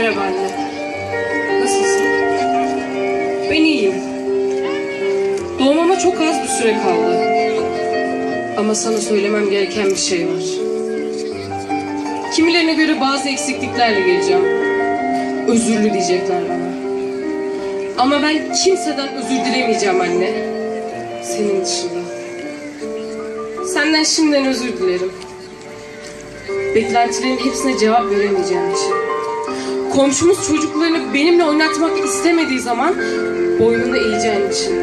Merhaba anne. Nasılsın? Ben iyiyim. Doğmama çok az bir süre kaldı. Ama sana söylemem gereken bir şey var. Kimilerine göre bazı eksikliklerle geleceğim. Özürlü diyecekler bana. Ama ben kimseden özür dilemeyeceğim anne. Senin dışında. Senden şimdiden özür dilerim. Beklentilerin hepsine cevap veremeyeceğim için. Komşumuz çocuklarını benimle oynatmak istemediği zaman boynunu eğeceğim için.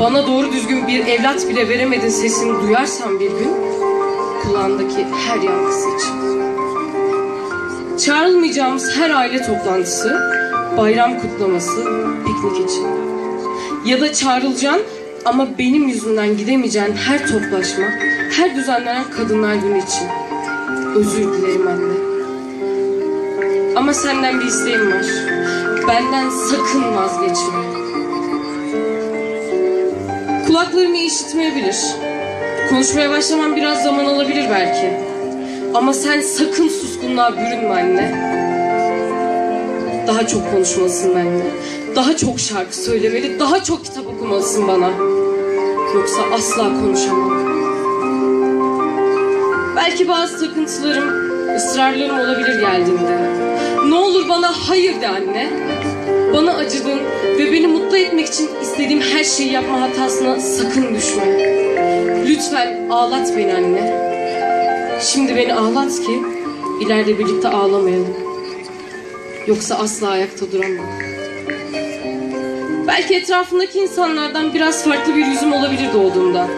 Bana doğru düzgün bir evlat bile veremedin sesini duyarsam bir gün kulağındaki her yankısı için. Çağrılmayacağımız her aile toplantısı, bayram kutlaması, piknik için. Ya da çağrılacaksın ama benim yüzümden gidemeyeceğin her toplaşma, her düzenlenen kadınlar günü için. Özür dilerim anne. Ama senden bir isteğim var. Benden sakın vazgeçme. Kulaklarım iyi işitmeyebilir. Konuşmaya başlamam biraz zaman alabilir belki. Ama sen sakın suskunluğa bürünme anne. Daha çok konuşmalısın benimle. Daha çok şarkı söylemeli, daha çok kitap okumalısın bana. Yoksa asla konuşamam. Belki bazı takıntılarım, ısrarlarım olabilir geldiğinde. Ne olur bana hayır de anne. Bana acıdın ve beni mutlu etmek için istediğim her şeyi yapma hatasına sakın düşme. Lütfen ağlat beni anne. Şimdi beni ağlat ki ileride birlikte ağlamayalım. Yoksa asla ayakta duramam. Belki etrafındaki insanlardan biraz farklı bir yüzüm olabilir doğduğumda.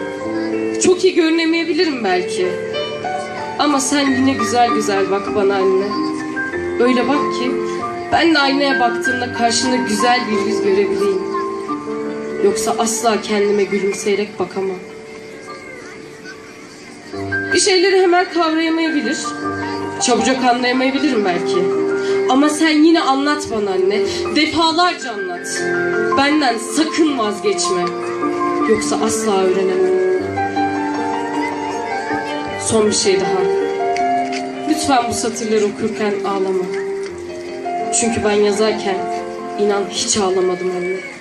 Çok iyi görünemeyebilirim belki. Ama sen yine güzel güzel bak bana anne. Öyle bak ki ben de aynaya baktığımda karşımda güzel bir yüz görebileyim. Yoksa asla kendime gülümseyerek bakamam. Bir şeyleri hemen kavrayamayabilir. Çabucak anlayamayabilirim belki. Ama sen yine anlat bana anne. Defalarca anlat. Benden sakın vazgeçme. Yoksa asla öğrenemem. Son bir şey daha. Lütfen bu satırları okurken ağlama. Çünkü ben yazarken inan hiç ağlamadım anne.